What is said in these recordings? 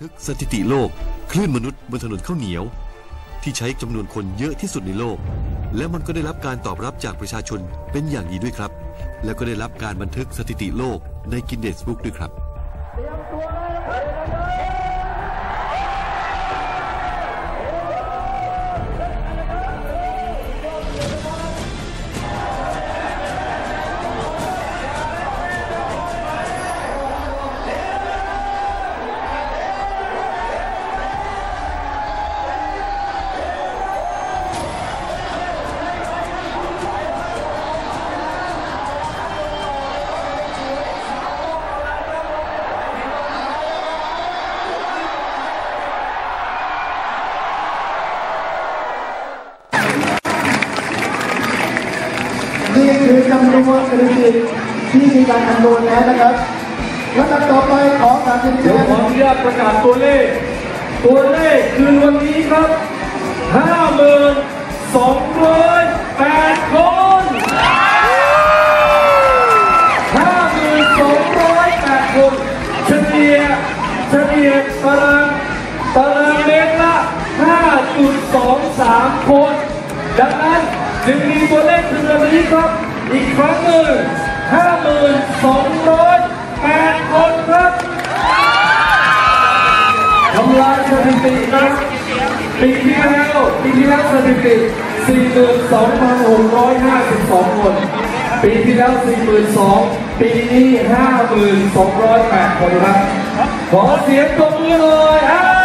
ทึกสถิติโลก คลื่นมนุษย์บนถนนข้าวเหนียว ที่ใช้จำนวนคนเยอะที่สุดในโลก และมันก็ได้รับการตอบรับจากประชาชนเป็นอย่างดีด้วยครับ และก็ได้รับการบันทึกสถิติโลกในกินเนสบุ๊กด้วยครับนี่ ที่มีการคำนวณแล้วนะครับลำดับต่อไปขอการเป็นเดี๋ยวขออนุญาตประกาศตัวเลข ตัวเลขคือวันนี้ครับ52,208คน52,208คนเฉลี่ยเฉลี่ยตารางตารางเมตรละ 5.23 คน ดังนั้นจึงมีตัวเลขคือวันนี้ครับ อีกครั้งหนึ่ง 5,208 คนครับทำลายสถิตินะปีที่แล้วปีที่แล้วสถิติ 42,652 คน ปีที่แล้ว 42,000 ปีนี้ 5,208 คนครับ ขอเสียงตบมือหน่อยเอ้ย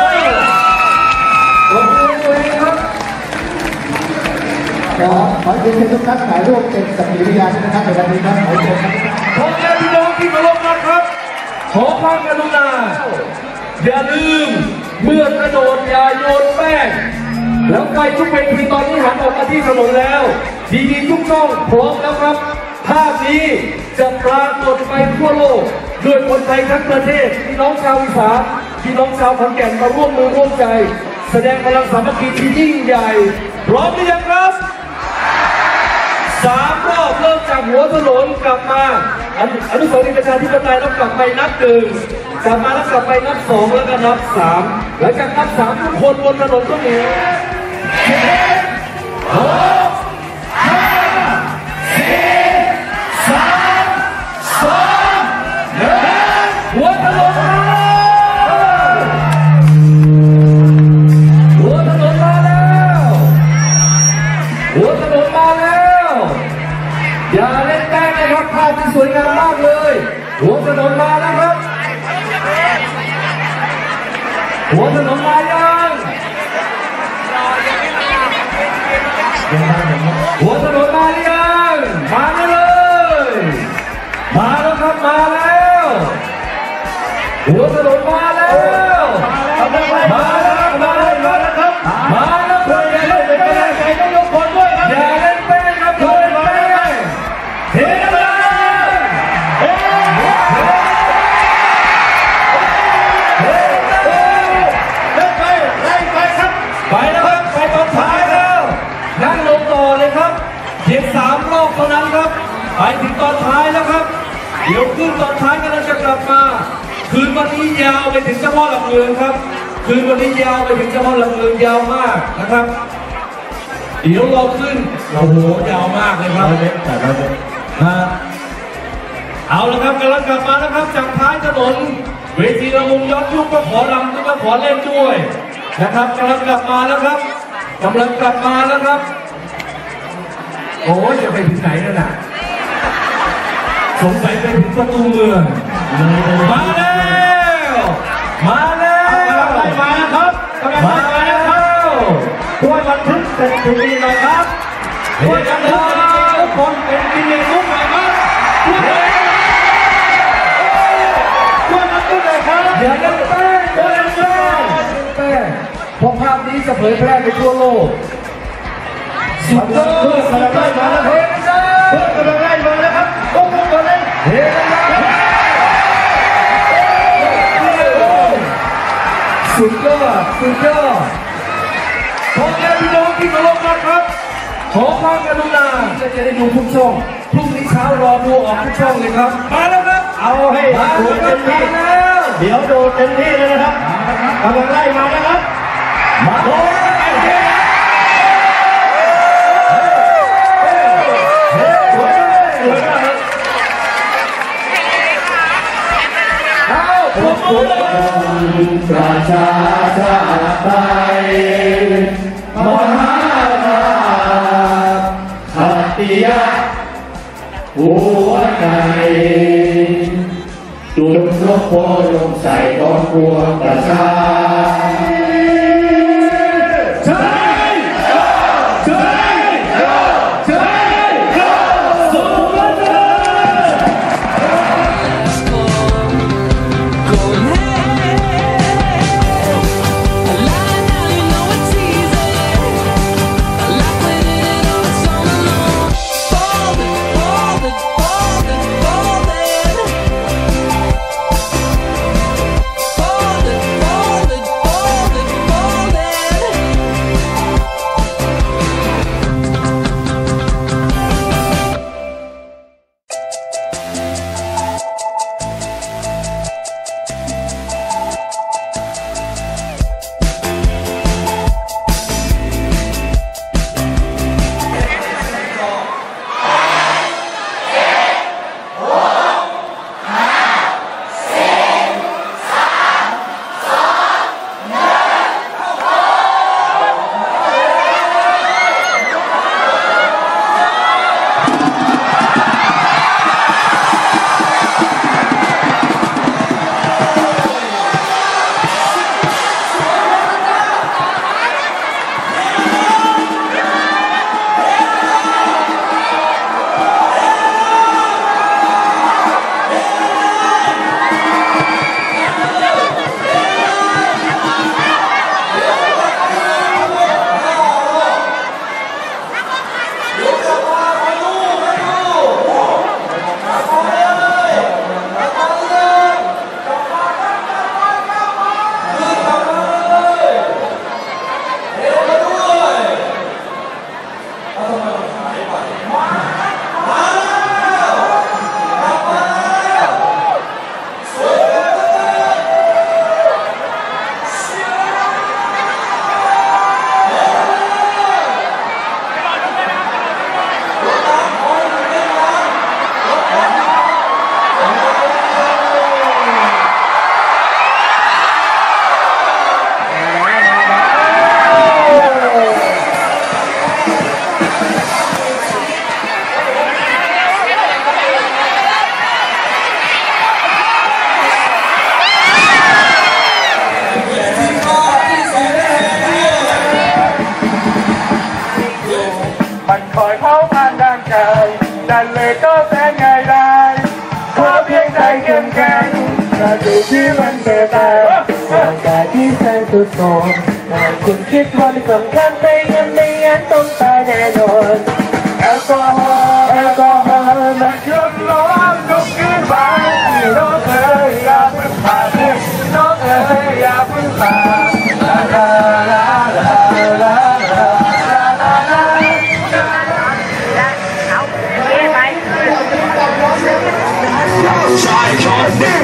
ขอขอเชิญทุกท่านถ่ายรูปเป็นสักขีพยานนะครับในวันนี้ครับขอเชิญครับขอแค่พี่น้องที่เคารพนะครับ ขอความกรุณาอย่าลืมเมื่อกระโดดอย่าโยนแป้งแล้วไฟทุกเวทีตอนนี้หันออกมาที่ถนนแล้ว ดีดีทุกช่องพร้อมแล้วครับภาพนี้จะปรากฏไปทั่วโลกด้วยคนไทยทั้งประเทศพี่น้องชาวอีสานพี่น้องชาวขอนแก่นมาร่วมมือร่วมใจ แสดงพลังสามัคคีที่ยิ่งใหญ่ พร้อมหรือยังครับ สามรอบเริ่มจากหัวถนนกลับมาอนุอนุสาวรีย์ประชาธิปไตยแล้วกลับไปนับหนึ่งกลับมาแล้วกลับไปนับสองแล้วก็นับสามหลังจากนับสามทุกคนบนถนนต้องเห็น อย่าเล่นแป้งนะครับภาพที่สวยงามมากเลย หัวถนนมาแล้วครับ หัวถนนมายังหัวถนนมาหรือยังมาแล้วเลย มาแล้วครับมาแล้ว หัวถนนมา ถึงตอนท้ายแล้วครับ เดี๋ยวขึ้นตอนท้ายก็เราจะกลับมา คืนวันนี้ยาวไปถึงเจ้าพ่อหลักเมืองครับ คืนวันนี้ยาวไปถึงเจ้าพ่อหลักเมืองยาวมากนะครับเดี๋ยวเราขึ้นโอ้โหยาวมากเลยครับฮะเอาละครับกำลังกลับมานะครับจากท้ายถนนเวทีระวงย้อนยุคก็ขอรำก็ขอเล่นด้วยนะครับกำลังกลับมาแล้วครับกำลังกลับมาแล้วครับ โอ้ยจะไปถึงไหนแล้วน่ะ สงสัยไปถึงประตูเมือง มาแล้ว มาแล้วมาแล้วครับมาแล้วด้วยบันทึกสถิติหน่อยครับด้วยบันทึกสถิติทุกคนเป็นกินเองทุกหน่อยครับด้วยบันทึกเลยครับอย่าเล่นแป้งอย่าเล่นแป้งแป้งเพราะภาพนี้จะเผยแพร่ไปทั่วโลกสุดยอดสุดยอดมาแล้วครับเพื่อน สุดยอดสุดยอดขอแค่พี่น้องที่เคารพนะครับ ขอความกรุณาจะจะได้ดูทุกช่องพรุ่งนี้เช้ารอดูออกทุกช่องเลยครับ มาแล้วครับ เอาให้มาดูแล้วคเต็รับมมาที่แล้วเดี๋ยวดูเต็มที่เลยนะครับมาแล้วครับกำลังไล่มานะครับมาโอ้ยไอ้เจ๊ ประชาชาติไทยมหาราชขัตติยะหัวใจจุดลบโพลงใส่ตองพวงประชา กันเลยก็แสนง่ายได้ขอเพียงใจเข้มแข็งกระดูกที่มันเบตายร่างกายที่แสนสุดโทรมแต่คุณคิดว่าสำคัญไปยังไม่งั้นต้องตายแน่นอนแอลกอฮอล์แอลกอฮอล์ Jordan.